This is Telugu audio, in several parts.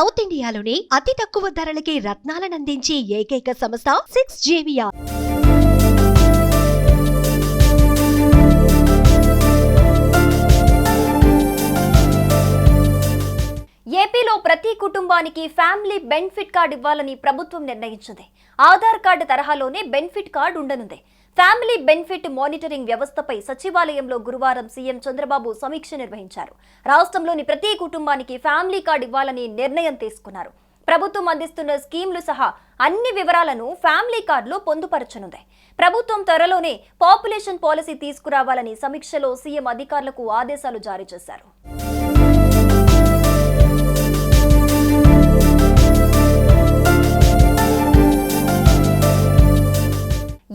సౌత్ ఇండియాలోనే అతి తక్కువ ధరలకి రత్నాలనందించే ఏకైక సంస్థ సిక్స్ జేవియా ఏపీలో ప్రతి కుటుంబానికి ఫ్యామిలీ బెనిఫిట్ కార్డు ఇవ్వాలని ప్రభుత్వం నిర్ణయించింది. ఆధార్ కార్డు తరహాలోనే బెనిఫిట్ కార్డు ఉండనుంది. ఫ్యామిలీ బెనిఫిట్ మానిటరింగ్ వ్యవస్థపై సచివాలయంలో గురువారం సీఎం చంద్రబాబు సమీక్ష నిర్వహించారు. రాష్ట్రంలోని ప్రతి కుటుంబానికి ఫ్యామిలీ కార్డు ఇవ్వాలని నిర్ణయం తీసుకున్నారు. ప్రభుత్వం అందిస్తున్న స్కీమ్లు సహా అన్ని వివరాలను ఫ్యామిలీ కార్డులో పొందుపరచనుంది. ప్రభుత్వం త్వరలోనే పాపులేషన్ పాలసీ తీసుకురావాలని సమీక్షలో సీఎం అధికారులకు ఆదేశాలు జారీ చేశారు.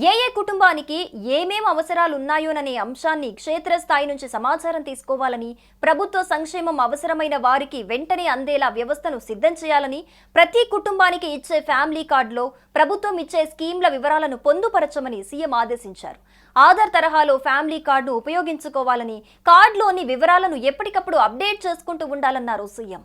ఏ ఏ కుటుంబానికి ఏమేం అవసరాలు ఉన్నాయోననే అంశాన్ని క్షేత్రస్థాయి నుంచి సమాచారం తీసుకోవాలని ప్రభుత్వ సంక్షేమం అవసరమైన వారికి వెంటనే అందేలా వ్యవస్థను సిద్ధం చేయాలని ప్రతి కుటుంబానికి ఇచ్చే ఫ్యామిలీ కార్డులో ప్రభుత్వం ఇచ్చే స్కీమ్ల వివరాలను పొందుపరచమని సీఎం ఆదేశించారు. ఆధార్ తరహాలో ఫ్యామిలీ కార్డును ఉపయోగించుకోవాలని కార్డులోని వివరాలను ఎప్పటికప్పుడు అప్డేట్ చేసుకుంటూ ఉండాలన్నారు సీఎం.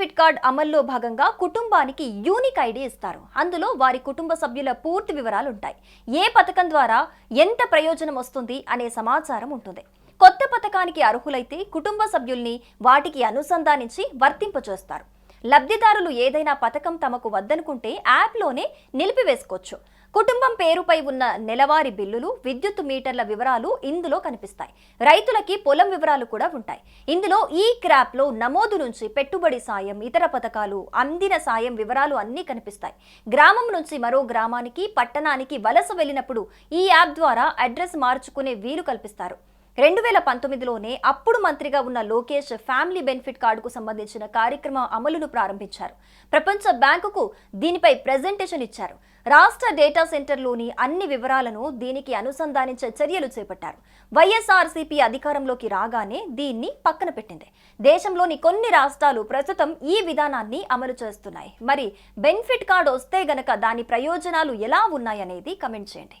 బెనిఫిట్ కార్డ్ అమల్లో భాగంగా కుటుంబానికి యూనిక్ ఐడి ఇస్తారు. అందులో వారి కుటుంబ సభ్యుల పూర్తి వివరాలు ఉంటాయి ఏ పథకం ద్వారా ఎంత ప్రయోజనం వస్తుంది అనే సమాచారం ఉంటుంది. కొత్త పథకానికి అర్హులైతే కుటుంబ సభ్యుల్ని వాటికి అనుసంధానించి వర్తింపచేస్తారు లబ్ధిదారులు ఏదైనా పథకం తమకు వద్దనుకుంటే యాప్లోనే నిలిపివేసుకోవచ్చు. కుటుంబం పేరుపై ఉన్న నెలవారీ బిల్లులు విద్యుత్ మీటర్ల వివరాలు ఇందులో కనిపిస్తాయి. రైతులకి పొలం వివరాలు కూడా ఉంటాయి. ఇందులో ఈ క్రాప్లో నమోదు నుంచి పెట్టుబడి సాయం ఇతర పథకాలు అందిన సాయం వివరాలు అన్నీ కనిపిస్తాయి. గ్రామం నుంచి మరో గ్రామానికి పట్టణానికి వలస వెళ్ళినప్పుడు ఈ యాప్ ద్వారా అడ్రస్ మార్చుకునే వీలు కల్పిస్తారు. రెండు వేల పంతొమ్మిదిలోనే అప్పుడు మంత్రిగా ఉన్న లోకేష్ ఫ్యామిలీ బెనిఫిట్ కార్డుకు సంబంధించిన కార్యక్రమం అమలును ప్రారంభించారు. ప్రపంచ బ్యాంకుకు దీనిపై ప్రెజెంటేషన్ ఇచ్చారు. రాష్ట్ర డేటా సెంటర్లోని అన్ని వివరాలను దీనికి అనుసంధానించే చర్యలు చేపట్టారు. వైఎస్ఆర్సీపీ అధికారంలోకి రాగానే దీన్ని పక్కన పెట్టింది. దేశంలోని కొన్ని రాష్ట్రాలు ప్రస్తుతం ఈ విధానాన్ని అమలు చేస్తున్నాయి. మరి బెనిఫిట్ కార్డు వస్తే గనక దాని ప్రయోజనాలు ఎలా ఉన్నాయనేది కమెంట్ చేయండి.